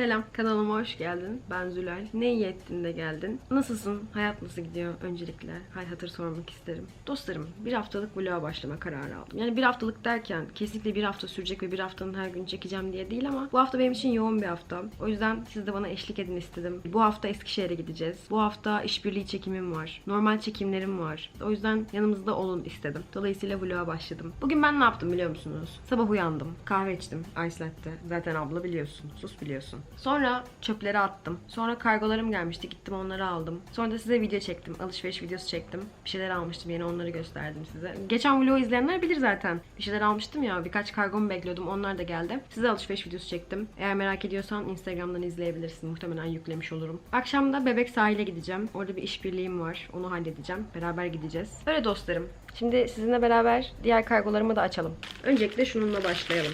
Selam, kanalıma hoş geldin. Ben Zülal. Ne iyi ettin de geldin. Nasılsın? Hayat nasıl gidiyor? Öncelikle hal hatır sormak isterim. Dostlarım, bir haftalık vloga başlama kararı aldım. Yani bir haftalık derken kesinlikle bir hafta sürecek ve bir haftanın her gün çekeceğim diye değil ama bu hafta benim için yoğun bir hafta. O yüzden siz de bana eşlik edin istedim. Bu hafta Eskişehir'e gideceğiz. Bu hafta işbirliği çekimim var. Normal çekimlerim var. O yüzden yanımızda olun istedim. Dolayısıyla vloga başladım. Bugün ben ne yaptım biliyor musunuz? Sabah uyandım. Kahve içtim. Ice latte. Zaten abla biliyorsun. Sus biliyorsun. Sonra çöpleri attım. Sonra kargolarım gelmişti. Gittim onları aldım. Sonra da size video çektim. Alışveriş videosu çektim. Bir şeyler almıştım. Yine onları gösterdim size. Geçen vlogu izleyenler bilir zaten. Bir şeyler almıştım ya. Birkaç kargomu bekliyordum. Onlar da geldi. Size alışveriş videosu çektim. Eğer merak ediyorsan Instagram'dan izleyebilirsin. Muhtemelen yüklemiş olurum. Akşam da Bebek sahile gideceğim. Orada bir işbirliğim var. Onu halledeceğim. Beraber gideceğiz. Öyle dostlarım. Şimdi sizinle beraber diğer kargolarımı da açalım. Öncelikle şununla başlayalım.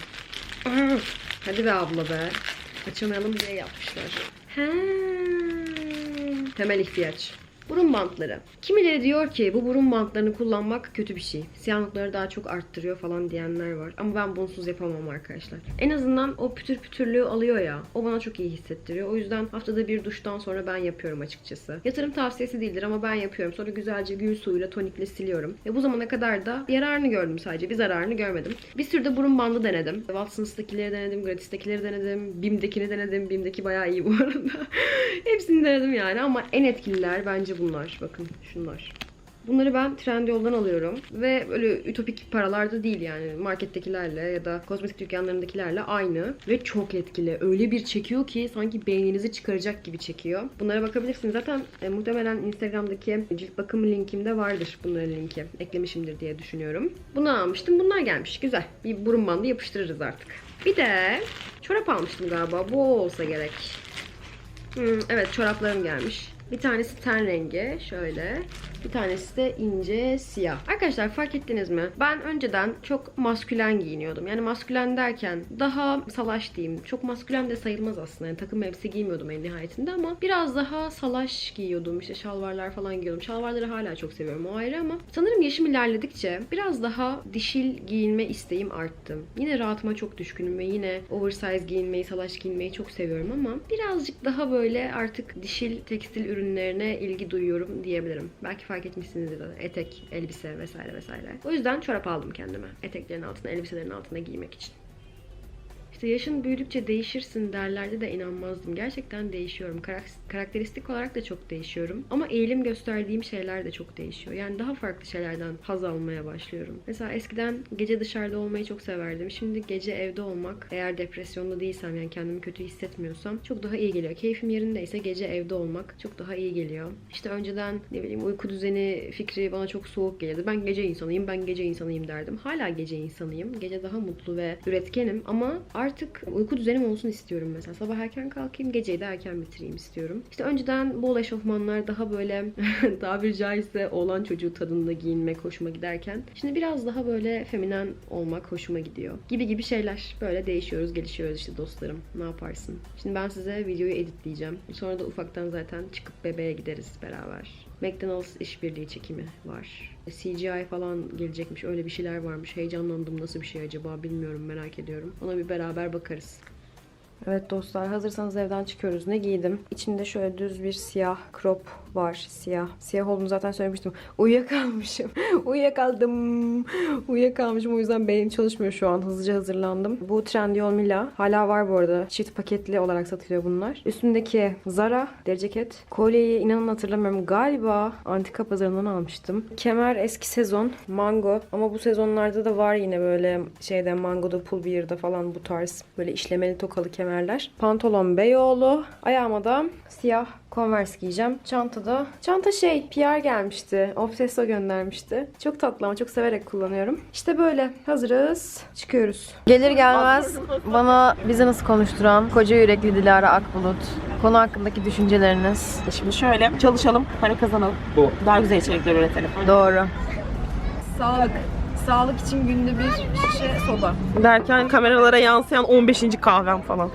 Hadi be abla be. Açamayalım diye yapmışlar. He. Temel ihtiyaç. Burun bantları. Kimileri diyor ki bu burun bantlarını kullanmak kötü bir şey. Siyahlıkları daha çok arttırıyor falan diyenler var. Ama ben bunsuz yapamam arkadaşlar. En azından o pütür pütürlüğü alıyor ya. O bana çok iyi hissettiriyor. O yüzden haftada bir duştan sonra ben yapıyorum açıkçası. Yatırım tavsiyesi değildir ama ben yapıyorum. Sonra güzelce gül suyuyla tonikle siliyorum. Ve bu zamana kadar da yararını gördüm sadece. Bir zararını görmedim. Bir sürü de burun bandı denedim. Watsons'takileri denedim. Gratis'tekileri denedim. Bim'dekini denedim. Bim'deki bayağı iyi bu arada. Hepsini denedim yani ama en etkililer bence bunlar. Bakın şunlar. Bunları ben Trendyol'dan alıyorum ve böyle ütopik paralarda değil yani markettekilerle ya da kozmetik dükkanlarındakilerle aynı ve çok etkili. Öyle bir çekiyor ki sanki beyninizi çıkaracak gibi çekiyor. Bunlara bakabilirsiniz. Zaten e, muhtemelen Instagram'daki cilt bakımı linkimde vardır bunların linki. Eklemişimdir diye düşünüyorum. Bunu almıştım. Bunlar gelmiş. Güzel. Bir burun bandı yapıştırırız artık. Bir de çorap almıştım galiba. Bu olsa gerek. Hmm, evet çoraplarım gelmiş. Bir tanesi ten rengi şöyle. Bir tanesi de ince siyah. Arkadaşlar fark ettiniz mi? Ben önceden çok maskülen giyiniyordum. Yani maskülen derken daha salaş diyeyim. Çok maskülen de sayılmaz aslında. Yani takım elbise giymiyordum en nihayetinde ama biraz daha salaş giyiyordum. İşte şalvarlar falan giyiyordum. Şalvarları hala çok seviyorum o ayrı ama sanırım yaşım ilerledikçe biraz daha dişil giyinme isteğim arttı. Yine rahatıma çok düşkünüm ve yine oversize giyinmeyi, salaş giyinmeyi çok seviyorum ama birazcık daha böyle artık dişil tekstil ürünlerine ilgi duyuyorum diyebilirim. Belki fark etmişsinizdir etek, elbise vesaire vesaire. O yüzden çorap aldım kendime. Eteklerin altına, elbiselerin altına giymek için. İşte yaşın büyüdükçe değişirsin derlerdi de inanmazdım. Gerçekten değişiyorum. Karak- karakteristik olarak da çok değişiyorum. Ama eğilim gösterdiğim şeyler de çok değişiyor. Yani daha farklı şeylerden haz almaya başlıyorum. Mesela eskiden gece dışarıda olmayı çok severdim. Şimdi gece evde olmak, eğer depresyonda değilsem yani kendimi kötü hissetmiyorsam çok daha iyi geliyor. Keyfim yerindeyse gece evde olmak çok daha iyi geliyor. İşte önceden ne bileyim uyku düzeni fikri bana çok soğuk gelirdi. Ben gece insanıyım, ben gece insanıyım derdim. Hala gece insanıyım. Gece daha mutlu ve üretkenim ama uyku düzenim olsun istiyorum mesela. Sabah erken kalkayım, geceyi de erken bitireyim istiyorum. İşte önceden bol eşofmanlar daha böyle tabiri caizse oğlan çocuğu tadında giyinmek hoşuma giderken şimdi biraz daha böyle feminen olmak hoşuma gidiyor. Gibi gibi şeyler. Böyle değişiyoruz, gelişiyoruz işte dostlarım. Ne yaparsın? Şimdi ben size videoyu editleyeceğim. Sonra da ufaktan zaten çıkıp bebeğe gideriz beraber. McDonald's işbirliği çekimi var. CGI falan gelecekmiş. Öyle bir şeyler varmış. Heyecanlandım. Nasıl bir şey acaba bilmiyorum. Merak ediyorum. Ona bir beraber bakarız. Evet dostlar hazırsanız evden çıkıyoruz. Ne giydim? İçimde şöyle düz bir siyah crop var. Siyah. Siyah olduğunu zaten söylemiştim. Uyuyakalmışım. Uyuyakaldım. Uyuyakalmışım. O yüzden beynim çalışmıyor şu an. Hızlıca hazırlandım. Bu Trendyol Mila. Hala var bu arada. Çift paketli olarak satılıyor bunlar. Üstündeki Zara deri ceket. Kolyeyi inanın hatırlamıyorum. Galiba antika pazarından almıştım. Kemer eski sezon. Mango. Ama bu sezonlarda da var yine böyle şeyde Mango'da, Pull Beer'da falan bu tarz böyle işlemeli tokalı kemerler. Pantolon Beyoğlu. Ayağıma da siyah Converse giyeceğim. Çantada. Çanta şey PR gelmişti. Obsesso göndermişti. Çok tatlı ama çok severek kullanıyorum. İşte böyle. Hazırız. Çıkıyoruz. Gelir gelmez bana business konuşturan koca yürekli Dilara Akbulut. Konu hakkındaki düşünceleriniz. Şimdi şöyle çalışalım, para kazanalım. Bu. Daha güzel içerikler üretelim. Doğru. Sağlık. Sağlık için günde bir şişe soda. Derken kameralara yansıyan 15. kahvem falan.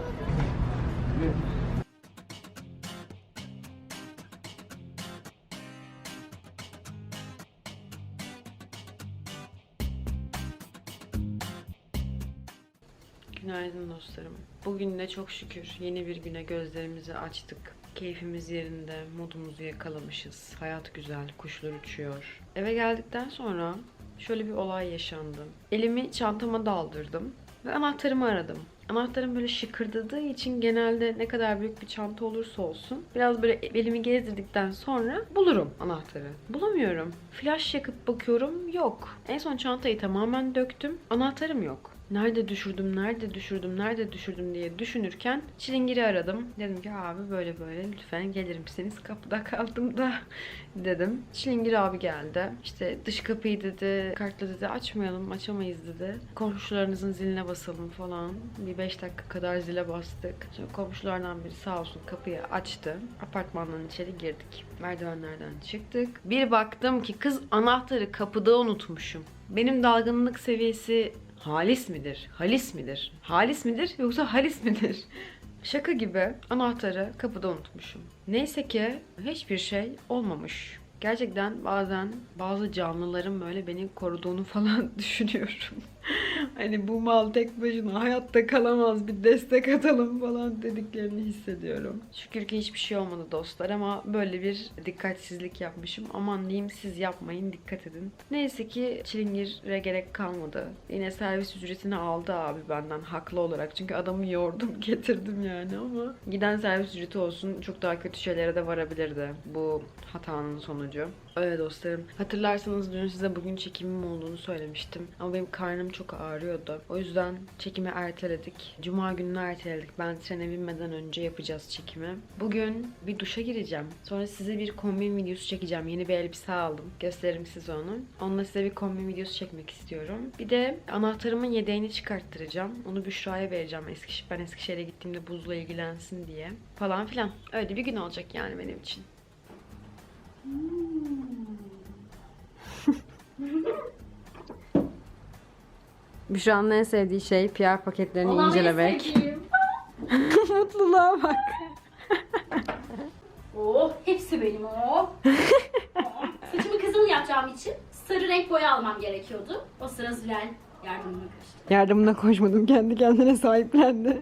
Günaydın dostlarım. Bugün de çok şükür yeni bir güne gözlerimizi açtık. Keyfimiz yerinde, modumuzu yakalamışız. Hayat güzel, kuşlar uçuyor. Eve geldikten sonra şöyle bir olay yaşandı. Elimi çantama daldırdım ve anahtarımı aradım. Anahtarım böyle şıkırdadığı için genelde ne kadar büyük bir çanta olursa olsun biraz böyle elimi gezdirdikten sonra bulurum anahtarı. Bulamıyorum. Flash yakıp bakıyorum yok. En son çantayı tamamen döktüm. Anahtarım yok. Nerede düşürdüm, nerede düşürdüm, nerede düşürdüm diye düşünürken Çilingir'i aradım. Dedim ki abi böyle böyle lütfen gelir misiniz? Kapıda kaldım da dedim. Çilingir abi geldi. İşte dış kapıyı dedi, kartla dedi açmayalım, açamayız dedi. Komşularınızın ziline basalım falan. Bir 5 dakika kadar zile bastık. Sonra komşulardan biri sağ olsun kapıyı açtı. Apartmandan içeri girdik. Merdivenlerden çıktık. Bir baktım ki kız anahtarı kapıda unutmuşum. Benim dalgınlık seviyesi halis midir? Halis midir? Halis midir yoksa halis midir? Şaka gibi anahtarı kapıda unutmuşum. Neyse ki hiçbir şey olmamış. Gerçekten bazen bazı canlıların böyle beni koruduğunu falan düşünüyorum. hani bu mal tek başına hayatta kalamaz bir destek atalım falan dediklerini hissediyorum. Şükür ki hiçbir şey olmadı dostlar ama böyle bir dikkatsizlik yapmışım. Aman diyeyim siz yapmayın dikkat edin. Neyse ki çilingire gerek kalmadı. Yine servis ücretini aldı abi benden haklı olarak. Çünkü adamı yordum getirdim yani ama giden servis ücreti olsun çok daha kötü şeylere de varabilirdi bu hatanın sonucu. Öyle dostlarım. Hatırlarsanız dün size bugün çekimim olduğunu söylemiştim. Ama benim karnım çok ağrıyordu. O yüzden çekimi erteledik. Cuma gününü erteledik. Ben trene binmeden önce yapacağız çekimi. Bugün bir duşa gireceğim. Sonra size bir kombin videosu çekeceğim. Yeni bir elbise aldım. Gösteririm size onu. Onunla size bir kombin videosu çekmek istiyorum. Bir de anahtarımın yedeğini çıkarttıracağım. Onu Büşra'ya vereceğim. Eskişehir, ben Eskişehir'e gittiğimde buzla ilgilensin diye. Falan filan. Öyle bir gün olacak yani benim için. Büşra'nın en sevdiği şey PR paketlerini Olan incelemek. Mutluluğa bak. Oh, hepsi benim o. Saçımı kızıl yapacağım için sarı renk boya almam gerekiyordu. O sıra Zülal yardımıma koştu. Yardımına koşmadım. Kendi kendine sahiplendi.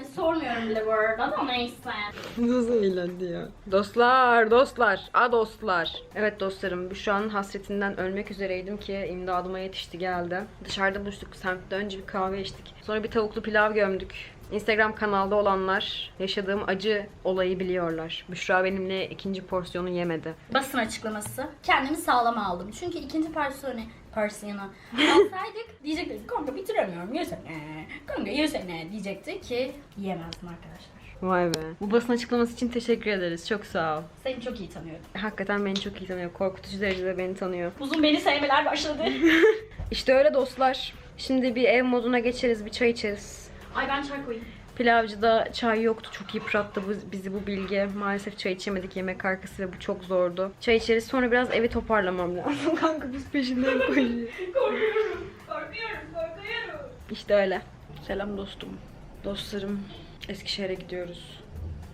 Yani sormuyorum bile bu arada da neyse. Nasıl eğlendi ya. Dostlar, dostlar. A dostlar. Evet dostlarım, Büşra'nın hasretinden ölmek üzereydim ki imdadıma yetişti geldi. Dışarıda buluştuk semtte. Önce bir kahve içtik. Sonra bir tavuklu pilav gömdük. Instagram kanalda olanlar yaşadığım acı olayı biliyorlar. Büşra benimle ikinci porsiyonu yemedi. Basın açıklaması. Kendimi sağlam aldım. Çünkü ikinci parsiyonu parsiyonu alsaydık diyecekti kanka bitiremiyorum yesene. Kanka yesene diyecekti ki yiyemezdim arkadaşlar. Vay be. Bu basın açıklaması için teşekkür ederiz. Çok sağ ol. Seni çok iyi tanıyorum. Hakikaten beni çok iyi tanıyor. Korkutucu derecede beni tanıyor. Uzun beni sevmeler başladı. İşte öyle dostlar. Şimdi bir ev moduna geçeriz, bir çay içeriz. Ay ben çay koyayım. Pilavcıda çay yoktu. Çok yıprattı bizi bu bilgi. Maalesef çay içemedik yemek arkası ve bu çok zordu. Çay içeriz sonra biraz evi toparlamam lazım. Kanka biz peşinden koşuyor. Korkuyorum. Korkuyorum. Korkuyorum. İşte öyle. Selam dostum. Dostlarım Eskişehir'e gidiyoruz.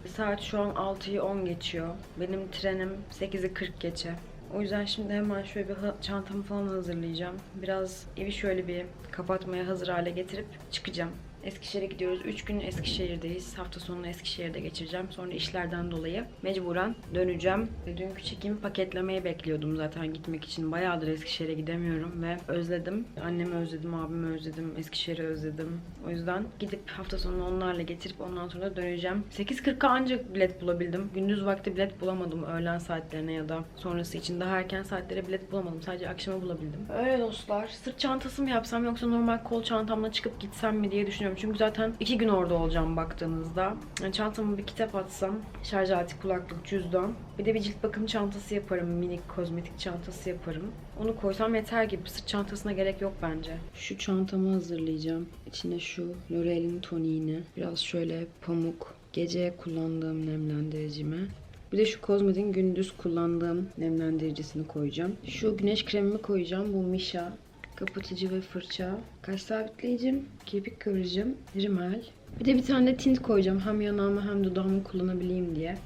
Saat şu an 6'yı 10 geçiyor. Benim trenim 8'i 40 geçe. O yüzden şimdi hemen şöyle bir çantamı falan hazırlayacağım. Biraz evi şöyle bir kapatmaya hazır hale getirip çıkacağım. Eskişehir'e gidiyoruz. 3 gün Eskişehir'deyiz. Hafta sonunu Eskişehir'de geçireceğim. Sonra işlerden dolayı mecburen döneceğim. Dünkü çekimi paketlemeyi bekliyordum zaten gitmek için. Bayağıdır Eskişehir'e gidemiyorum ve özledim. Annemi özledim, abimi özledim, Eskişehir'i özledim. O yüzden gidip hafta sonunu onlarla getirip ondan sonra da döneceğim. 8.40'a ancak bilet bulabildim. Gündüz vakti bilet bulamadım öğlen saatlerine ya da sonrası için. Daha erken saatlere bilet bulamadım. Sadece akşama bulabildim. Öyle dostlar. Sırt çantası mı yapsam yoksa normal kol çantamla çıkıp gitsem mi diye düşünüyorum. Çünkü zaten iki gün orada olacağım baktığınızda. Yani çantama bir kitap atsam, şarj aleti, kulaklık, cüzdan. Bir de bir cilt bakım çantası yaparım. Minik kozmetik çantası yaparım. Onu koysam yeter gibi. Sırt çantasına gerek yok bence. Şu çantamı hazırlayacağım. İçine şu L'Oreal'in toniğini, biraz şöyle pamuk, gece kullandığım nemlendiricimi, bir de şu kozmetin gündüz kullandığım nemlendiricisini koyacağım. Şu güneş kremimi koyacağım. Bu Misha kapatıcı ve fırça, kaş sabitleyicim, kirpik kıvırıcım, rimel. Bir de bir tane de tint koyacağım hem yanağımı hem dudağımı kullanabileyim diye.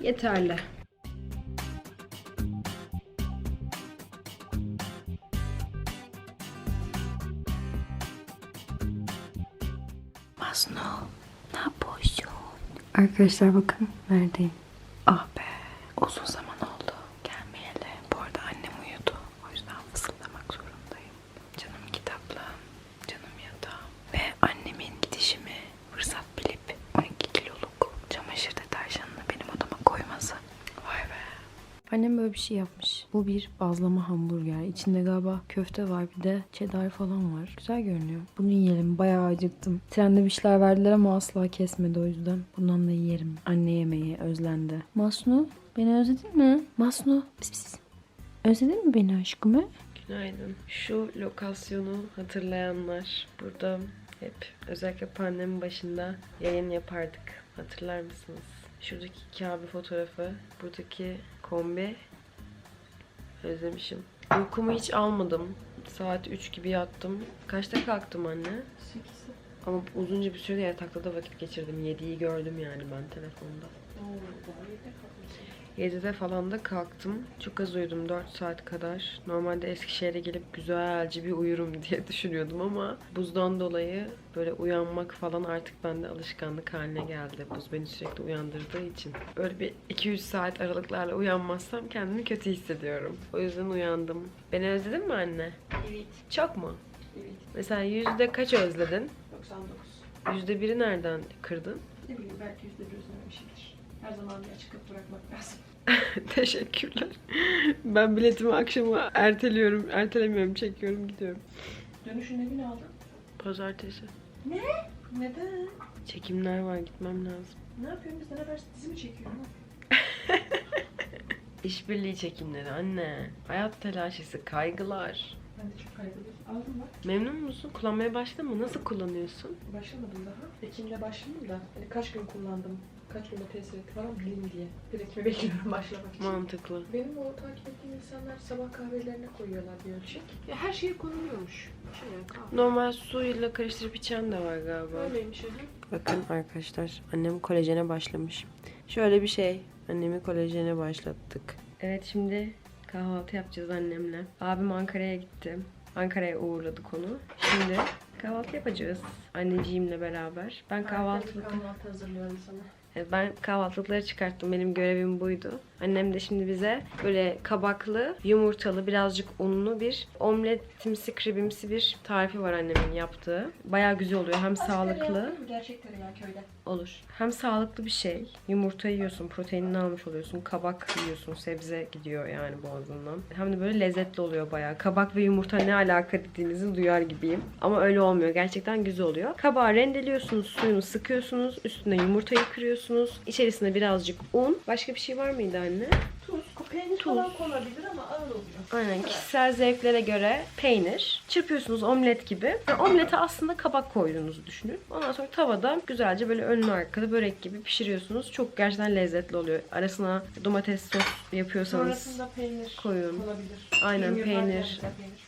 Yeterli. Masno, ne yapıyorsun? Arkadaşlar bakın neredeyim. Ah be, uzun zaman oldu. Annem böyle bir şey yapmış. Bu bir bazlama hamburger. İçinde galiba köfte var bir de cheddar falan var. Güzel görünüyor. Bunu yiyelim. Bayağı acıktım. Trende bir şeyler verdiler ama asla kesmedi o yüzden. Bundan da yiyelim. Anne yemeği özlendi. Masnu beni özledin mi? Masnu pis pis. Özledin mi beni aşkım? he? Günaydın. Şu lokasyonu hatırlayanlar burada hep özellikle pandemi başında yayın yapardık. Hatırlar mısınız? Şuradaki Kabe fotoğrafı, buradaki kombi. Özlemişim. Uykumu hiç almadım. Saat 3 gibi yattım. Kaçta kalktım anne? 8'de. Ama uzunca bir süre yatakta da vakit geçirdim. 7'yi gördüm yani ben telefonda. 7'de falan da kalktım. Çok az uyudum 4 saat kadar. Normalde Eskişehir'e gelip güzelce bir uyurum diye düşünüyordum ama buzdan dolayı böyle uyanmak falan artık bende alışkanlık haline geldi. Buz beni sürekli uyandırdığı için. Böyle bir 2-3 saat aralıklarla uyanmazsam kendimi kötü hissediyorum. O yüzden uyandım. Beni özledin mi anne? Evet. Çok mu? Evet. Mesela yüzde kaç özledin? 99. Yüzde biri nereden kırdın? Ne bileyim belki yüzde bir özlememişimdir. Her zaman bir açık kapı bırakmak lazım. Teşekkürler. Ben biletimi akşama erteliyorum. Ertelemiyorum, çekiyorum, gidiyorum. Dönüşünde gün aldın. Pazartesi. Neden? Çekimler var, gitmem lazım. Ne yapıyorsun? Biz beraber dizi mi çekiyorsun? İşbirliği çekimleri anne. Hayat telaşesi, kaygılar. Ben de çok kaygılıyım. Aldım bak. Memnun musun? Kullanmaya başladın mı? Nasıl kullanıyorsun? Başlamadım daha. Ekim'de başladım da hani kaç gün kullandım, kaç günde tesir etti falan bileyim diye. Bir Ekim'i bekliyorum başlamak için. Mantıklı. Benim o takip ettiğim insanlar sabah kahvelerine koyuyorlar bir ölçek. Ya her şeye konuluyormuş. Yani kahve. Normal suyla karıştırıp içen de var galiba. Öyleymiş efendim. Bakın arkadaşlar annem kolajene başlamış. Şöyle bir şey. Annemi kolajene başlattık. Evet şimdi kahvaltı yapacağız annemle. Abim Ankara'ya gitti. Ankara'ya uğurladık onu. Şimdi kahvaltı yapacağız anneciğimle beraber. Ben kahvaltılık kahvaltı hazırlıyorum sana. Evet, Ben kahvaltılıkları çıkarttım. Benim görevim buydu. Annem de şimdi bize böyle kabaklı, yumurtalı, birazcık unlu bir omletimsi, kribimsi bir tarifi var annemin yaptığı. Bayağı güzel oluyor. Hem sağlıklı Gerçek tereyağı köyde. Olur. Hem sağlıklı bir şey. Yumurta yiyorsun, proteinini almış oluyorsun. Kabak yiyorsun, sebze gidiyor yani boğazından. Hem de böyle lezzetli oluyor bayağı. Kabak ve yumurta ne alaka dediğinizi duyar gibiyim. Ama öyle olmuyor. Gerçekten güzel oluyor. Kabağı rendeliyorsunuz, suyunu sıkıyorsunuz. Üstüne yumurtayı kırıyorsunuz. İçerisine birazcık un. Başka bir şey var mıydı anne? Tuz, peynir Tuz. falan konabilir ama ağır oluyor. Aynen kişisel zevklere göre peynir. Çırpıyorsunuz omlet gibi. Ve omlete aslında kabak koyduğunuzu düşünün. Ondan sonra tavada güzelce böyle önlü arkalı börek gibi pişiriyorsunuz. Çok gerçekten lezzetli oluyor. Arasına domates sos yapıyorsanız Sonrasında peynir koyun. olabilir. Aynen, peynir. peynir.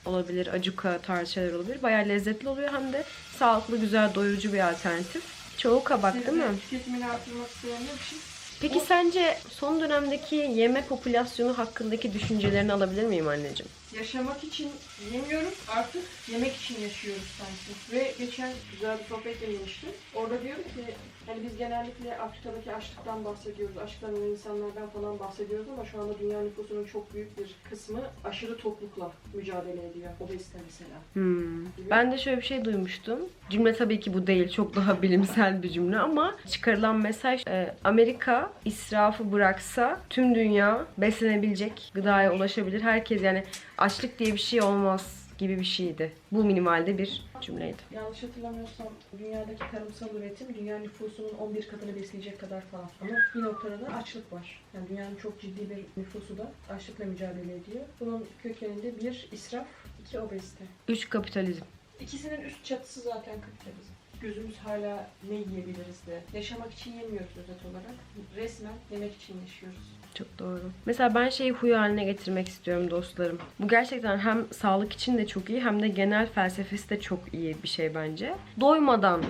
olabilir, acuka tarzı şeyler olabilir. Bayağı lezzetli oluyor hem de sağlıklı, güzel, doyurucu bir alternatif. Çoğu kabak değil mi? Tüketimini artırmak isteyenler için Peki sence son dönemdeki yeme popülasyonu hakkındaki düşüncelerini alabilir miyim anneciğim? yaşamak için yemiyoruz artık yemek için yaşıyoruz sanki. Ve geçen güzel bir sohbet dinlemiştim. Orada diyor ki hani biz genellikle Afrika'daki açlıktan bahsediyoruz. Açlıktan ölen insanlardan falan bahsediyoruz ama şu anda dünya nüfusunun çok büyük bir kısmı aşırı toklukla mücadele ediyor. Obezite mesela. Hmm. Ben de şöyle bir şey duymuştum. Cümle tabii ki bu değil. Çok daha bilimsel bir cümle ama çıkarılan mesaj e, Amerika israfı bıraksa tüm dünya beslenebilecek gıdaya ulaşabilir. Herkes yani açlık diye bir şey olmaz gibi bir şeydi. Bu minimalde bir cümleydi. Yanlış hatırlamıyorsam dünyadaki tarımsal üretim dünya nüfusunun 11 katını besleyecek kadar falan. Ama bir noktada da açlık var. Yani dünyanın çok ciddi bir nüfusu da açlıkla mücadele ediyor. Bunun kökeninde bir israf, iki obezite. Üç kapitalizm. İkisinin üst çatısı zaten kapitalizm. Gözümüz hala ne yiyebiliriz de. Yaşamak için yemiyoruz özet olarak. Resmen yemek için yaşıyoruz. Çok doğru. Mesela ben şeyi huyu haline getirmek istiyorum dostlarım. Bu gerçekten hem sağlık için de çok iyi hem de genel felsefesi de çok iyi bir şey bence. Doymadan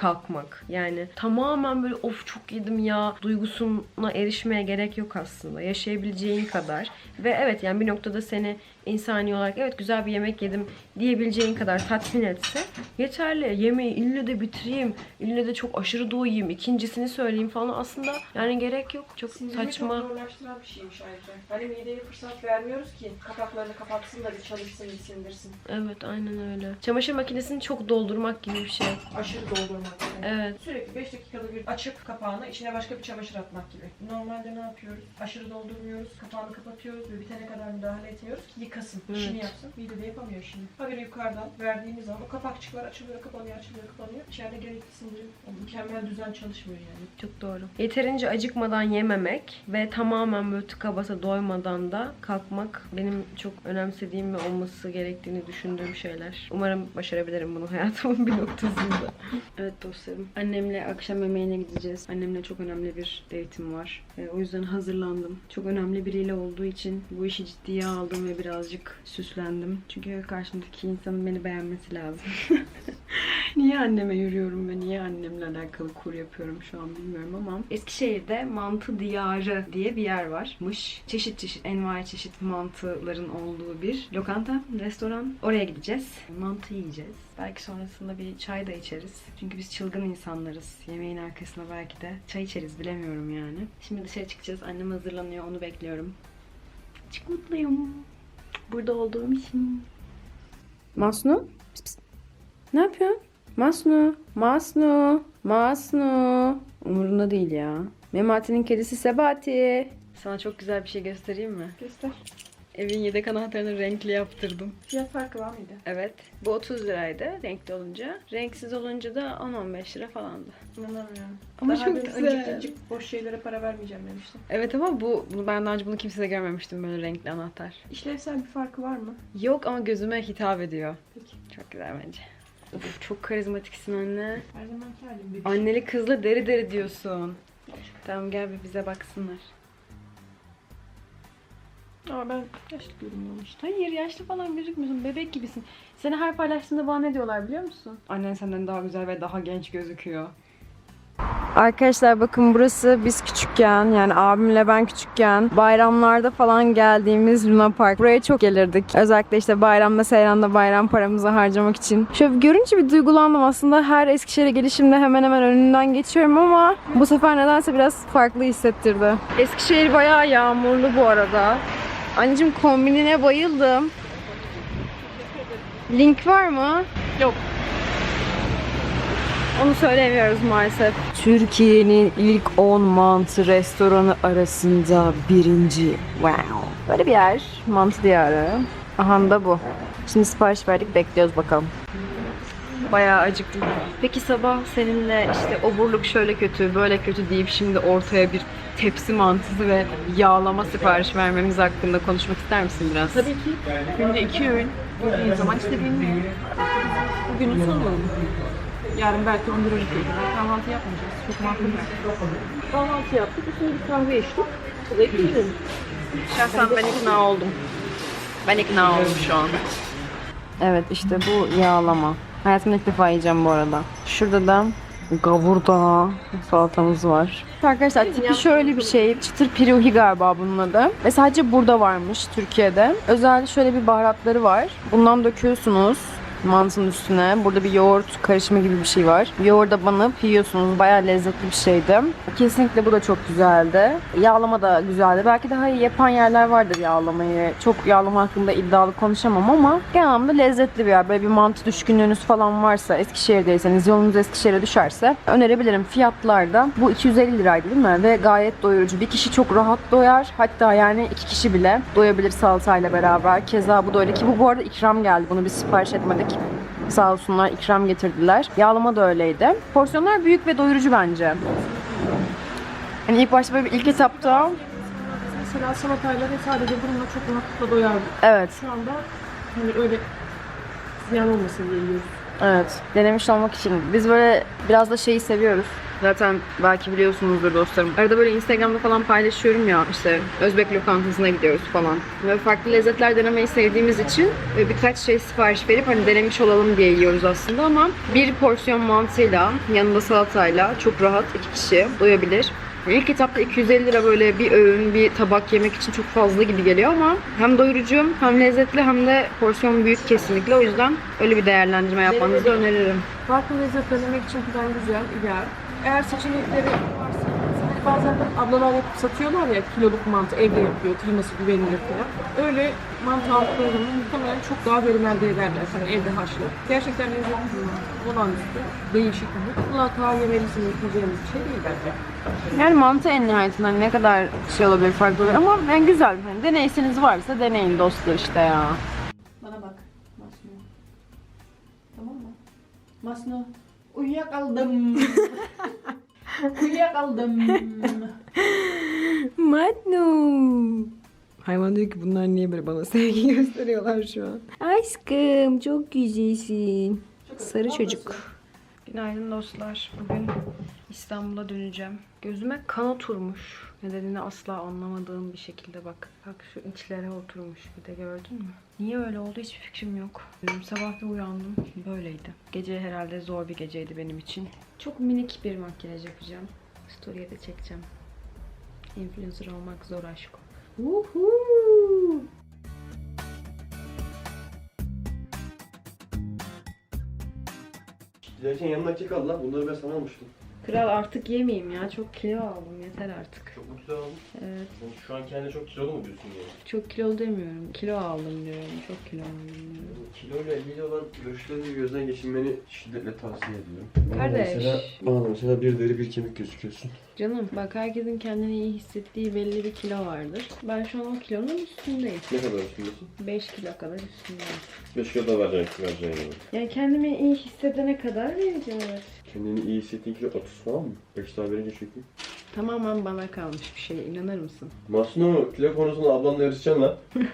kalkmak. Yani tamamen böyle of çok yedim ya duygusuna erişmeye gerek yok aslında. Yaşayabileceğin kadar. Ve evet yani bir noktada seni insani olarak evet güzel bir yemek yedim diyebileceğin kadar tatmin etse yeterli. Yemeği ilkle de bitireyim. İlle de çok aşırı doyayım. ikincisini söyleyeyim falan. Aslında yani gerek yok. Çok Sindirimi saçma. zorlaştıran bir şeymiş ayrıca. Hani mideye fırsat vermiyoruz ki kapaklarını kapatsın da bir çalışsın bir sindirsin. Evet aynen öyle. Çamaşır makinesini çok doldurmak gibi bir şey. Aşırı doldurmak yani. Evet. Sürekli 5 dakikada bir açıp kapağını içine başka bir çamaşır atmak gibi. Normalde ne yapıyoruz? Aşırı doldurmuyoruz, kapağını kapatıyoruz ve bitene kadar müdahale etmiyoruz ki yıkasın, Evet. işini yapsın. Mide de yapamıyor işini. Haberi yukarıdan verdiğimiz zaman o kapakçıklar açılıyor, kapanıyor, açılıyor, kapanıyor. İçeride gerekli sindirim, o mükemmel düzen çalışmıyor yani. Çok doğru. Yeterince acıkmadan yememek ve tamamen böyle tıka basa doymadan da kalkmak benim çok önemsediğim ve olması gerektiğini düşündüğüm şeyler. Umarım başarabilirim bunu hayatımın bir noktasında. evet dostlarım. Annemle akşam yemeğine gideceğiz. Annemle çok önemli bir date'im var. E, o yüzden hazırlandım. Çok önemli biriyle olduğu için bu işi ciddiye aldım ve birazcık süslendim. Çünkü karşımdaki insanın beni beğenmesi lazım. Niye anneme yürüyorum ve niye annemle alakalı kur yapıyorum şu an bilmiyorum ama Eskişehir'de Mantı Diyarı diye bir yer varmış. Çeşit çeşit, envai çeşit mantıların olduğu bir lokanta, restoran. Oraya gideceğiz. Mantı yiyeceğiz. Belki sonrasında bir çay da içeriz. Çünkü biz çılgın insanlarız. Yemeğin arkasına belki de çay içeriz bilemiyorum yani. Şimdi dışarı çıkacağız. Annem hazırlanıyor. Onu bekliyorum. Çok mutluyum. Burada olduğum için. Masnu? Pıs pıs. Ne yapıyorsun? Masnu, Masnu, Masnu. Umurunda değil ya. Memati'nin kedisi Sebati. Sana çok güzel bir şey göstereyim mi? Göster. Evin yedek anahtarını renkli yaptırdım. Fiyat farkı var mıydı? Evet. Bu 30 liraydı renkli olunca. Renksiz olunca da 10-15 lira falandı. İnanamıyorum. Ama Daha çok güzel. önceki boş şeylere para vermeyeceğim demiştim. Evet ama bu bunu ben daha önce bunu kimsede görmemiştim böyle renkli anahtar. İşlevsel bir farkı var mı? Yok ama gözüme hitap ediyor. Peki. Çok güzel bence. Of, çok karizmatiksin anne. Her zamanki halim bebiş. Anneli kızla deri deri diyorsun. Tamam gel bir bize baksınlar. Ama ben yaşlı görünüyorum işte. Hayır yaşlı falan gözükmüyorsun. Bebek gibisin. Seni her paylaştığında bana ne diyorlar biliyor musun? Annen senden daha güzel ve daha genç gözüküyor. Arkadaşlar bakın burası biz küçükken yani abimle ben küçükken bayramlarda falan geldiğimiz Luna Park. Buraya çok gelirdik. Özellikle işte bayramda seyranda bayram paramızı harcamak için. Şöyle görünce bir duygulandım aslında her Eskişehir'e gelişimde hemen hemen önünden geçiyorum ama bu sefer nedense biraz farklı hissettirdi. Eskişehir bayağı yağmurlu bu arada. Anneciğim kombinine bayıldım. Link var mı? Yok. Onu söylemiyoruz maalesef. Türkiye'nin ilk 10 mantı restoranı arasında birinci. Wow. Böyle bir yer. Mantı diyarı. Aha da bu. Şimdi sipariş verdik bekliyoruz bakalım. Bayağı acıktım. Peki sabah seninle işte oburluk şöyle kötü, böyle kötü deyip şimdi ortaya bir tepsi mantısı ve yağlama sipariş vermemiz hakkında konuşmak ister misin biraz? Tabii ki günde iki öğün yediğin zaman istediğin gibi. Bugünün sonu. Yarın belki 11 12 kadar kahvaltı yapmayacağız. Çok makul. Kahvaltı yaptık, üstüne bir kahve içtik. Bu da iki öğün. Şahsen ben ikna oldum. Ben ikna oldum şu an. Evet işte bu yağlama. Hayatımda ilk defa yiyeceğim bu arada. Şurada da gavurda salatamız var. Arkadaşlar tipi şöyle bir şey. Çıtır piruhi galiba bunun adı. Ve sadece burada varmış Türkiye'de. Özel şöyle bir baharatları var. Bundan döküyorsunuz mantının üstüne. Burada bir yoğurt karışımı gibi bir şey var. Yoğurda banıp yiyorsunuz. Bayağı lezzetli bir şeydi. Kesinlikle bu da çok güzeldi. Yağlama da güzeldi. Belki daha iyi yapan yerler vardır yağlamayı. Çok yağlama hakkında iddialı konuşamam ama genel anlamda lezzetli bir yer. Böyle bir mantı düşkünlüğünüz falan varsa Eskişehir'deyseniz yolunuz Eskişehir'e düşerse önerebilirim. Fiyatlar da bu 250 liraydı değil mi? Ve gayet doyurucu. Bir kişi çok rahat doyar. Hatta yani iki kişi bile doyabilir salatayla beraber. Keza bu da öyle ki bu bu arada ikram geldi. Bunu biz sipariş etmedik. Sağ olsunlar ikram getirdiler. Yağlama da öyleydi. Porsiyonlar büyük ve doyurucu bence. Yani ilk başta böyle ilk etapta Mesela salatayla ve sadece bununla çok rahatlıkla doyardık. evet Şu anda hani öyle ziyan olmasın diye yiyoruz. Evet. Denemiş olmak için. Biz böyle biraz da şeyi seviyoruz. Zaten belki biliyorsunuzdur dostlarım. Arada böyle Instagram'da falan paylaşıyorum ya işte Özbek lokantasına gidiyoruz falan. Ve farklı lezzetler denemeyi sevdiğimiz için e, birkaç şey sipariş verip hani denemiş olalım diye yiyoruz aslında ama bir porsiyon mantıyla yanında salatayla çok rahat iki kişi doyabilir. İlk etapta 250 lira böyle bir öğün, bir tabak yemek için çok fazla gibi geliyor ama hem doyurucu, hem lezzetli hem de porsiyon büyük kesinlikle. O yüzden öyle bir değerlendirme yapmanızı öneririm. Farklı lezzet denemek için plan güzel, ideal. Eğer seçenekleri varsa, hani bazen de ablalar yapıp satıyorlar ya kiloluk mantı evde yapıyor, kıyması güvenilir falan. Öyle mantı aldıkları zaman muhtemelen çok daha verim elde ederler. Hani evde haşlı. Gerçekten lezzetli olan değişik. Mutlaka yemelisin, yiyeceğimiz bir şey değil bence. Yani mantı en nihayetinde hani ne kadar şey olabilir farklı olabilir ama yani güzel. Hani deneyseniz varsa deneyin dostlar işte ya. Bana bak. Masno. Tamam mı? Masno. Uyuyakaldım. Uyuyakaldım. Manu. Hayvan diyor ki bunlar niye böyle bana sevgi gösteriyorlar şu an. Aşkım çok güzelsin. Sarı çocuk. Günaydın dostlar. Bugün İstanbul'a döneceğim. Gözüme kan oturmuş. Nedenini asla anlamadığım bir şekilde bak. Bak şu içlere oturmuş bir de gördün mü? Niye öyle oldu hiçbir fikrim yok. Dün Sabah bir uyandım. Böyleydi. Gece herhalde zor bir geceydi benim için. Çok minik bir makyaj yapacağım. Story'e de çekeceğim. Influencer olmak zor aşk. Uhu. Giderken yanına kek al. Bunları ben sana almıştım. Kral artık yemeyeyim ya. Çok kilo aldım. Yeter artık. Çok mutlu oldum. Evet. Sen şu an kendine çok kilolu mu diyorsun yani? Çok kilo demiyorum. Kilo aldım diyorum. Çok kilo aldım diyorum. Yani Kiloyla ilgili olan görüşleri gözden geçirmeni şiddetle tavsiye ediyorum. Kardeş. Mesela, bana mesela bir deri bir kemik gözüküyorsun. Canım bak herkesin kendini iyi hissettiği belli bir kilo vardır. Ben şu an o kilonun üstündeyim. Ne kadar üstündesin? 5 kilo kadar üstündeyim. 5 kilo da vereceksin vereceğin yani. Yani kendimi iyi hissedene kadar vereceğim evet. Kendini iyi hissettiğin kilo 30 falan mı? 5 daha verince çünkü. Tamamen bana kalmış bir şey. inanır mısın? Masno kilo konusunda ablanla yarışacaksın lan.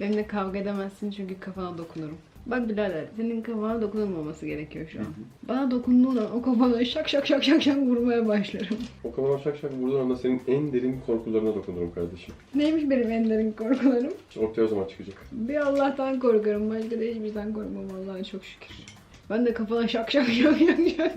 Benimle kavga edemezsin çünkü kafana dokunurum. Bak birader senin kafana dokunulmaması gerekiyor şu an. Bana dokunduğun an o kafana şak şak şak şak şak vurmaya başlarım. O kadar şak şak vurduğun anda senin en derin korkularına dokunurum kardeşim. Neymiş benim en derin korkularım? Ortaya o zaman çıkacak. Bir Allah'tan korkarım. Başka da hiçbir şeyden korkmam Allah'a çok şükür. Ben de kafana şak şak şak şak şak.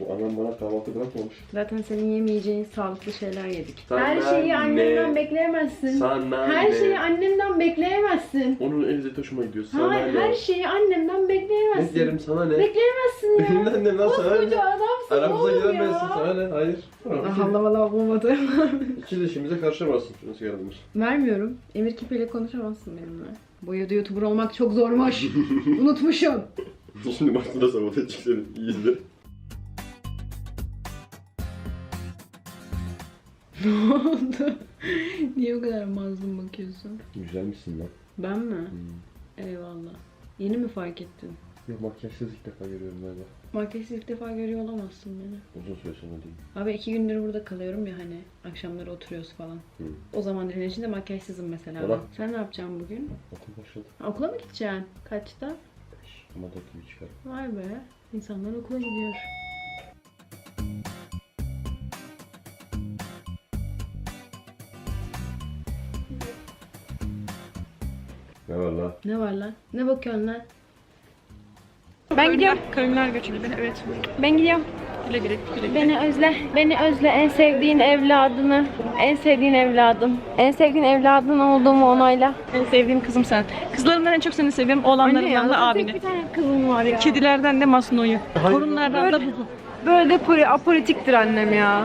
Bu anam bana kahvaltı bırakmamış. Zaten senin yemeyeceğin sağlıklı şeyler yedik. Sana Her şeyi ne? annenden bekleyemezsin. Sana Her ne? şeyi annenden bekleyemezsin. Onun el lezzeti hoşuma gidiyor. Sana Hayır, ne? her şeyi annemden Ne bekleyemezsin. diyelim sana ne? Bekleyemezsin ya. Benim annem lan sana ne? Koskoca adamsın Aramıza oğlum giremezsin ya. sana ne? Hayır. Allah Allah olmadı. İki de işimize karışamazsın. Şunu sigaramız. Vermiyorum. Emir kipiyle konuşamazsın benimle. Bu yılda YouTuber olmak çok zormuş. Unutmuşum. Şimdi başında sabote edeceklerim. İyi izle. Ne oldu? Niye o kadar mazlum bakıyorsun? Güzel misin lan? Ben mi? Eyvallah. Yeni mi fark ettin? Ya makyajsız ilk defa görüyorum galiba. Makyajsız ilk defa görüyor olamazsın beni. Uzun süre sonra değil. Abi iki gündür burada kalıyorum ya hani. Akşamları oturuyoruz falan. Hı. O zaman içinde makyajsızım mesela. Ben. Sen ne yapacaksın bugün? Okul başladı. Ha, okula mı gideceksin? Kaçta? Ama dört gibi çıkar. Vay be. İnsanlar okula gidiyor. Ne var lan? Ne var lan? Ne bakıyorsun lan? Ben gidiyorum. Kavimler göçülü beni evet. Ben gidiyorum. Güle güle güle güle. Beni özle. Beni özle en sevdiğin evladını. En sevdiğin evladım. En sevdiğin evladın olduğumu onayla. En sevdiğim kızım sen. Kızlarımdan en çok seni seviyorum. Oğlanlarımdan da abini. bir tane kızım var ya. Kedilerden de Masno'yu. Torunlardan da. Böyle de poli- apolitiktir annem ya.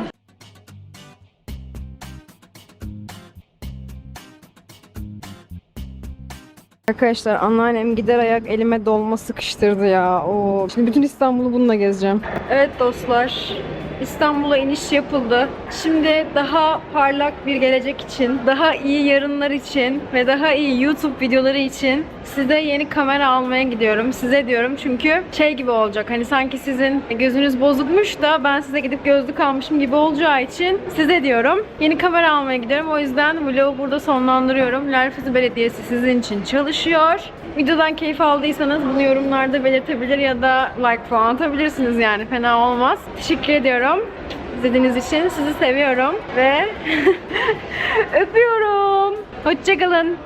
Arkadaşlar anneannem gider ayak elime dolma sıkıştırdı ya. Oo. Şimdi bütün İstanbul'u bununla gezeceğim. Evet dostlar. İstanbul'a iniş yapıldı. Şimdi daha parlak bir gelecek için, daha iyi yarınlar için ve daha iyi YouTube videoları için size yeni kamera almaya gidiyorum. Size diyorum çünkü şey gibi olacak. Hani sanki sizin gözünüz bozukmuş da ben size gidip gözlük almışım gibi olacağı için size diyorum. Yeni kamera almaya gidiyorum. O yüzden vlogu burada sonlandırıyorum. Lalfızı Belediyesi sizin için çalışıyor. Videodan keyif aldıysanız bunu yorumlarda belirtebilir ya da like falan atabilirsiniz yani fena olmaz. Teşekkür ediyorum. İzlediğiniz için sizi seviyorum ve öpüyorum. Hoşçakalın.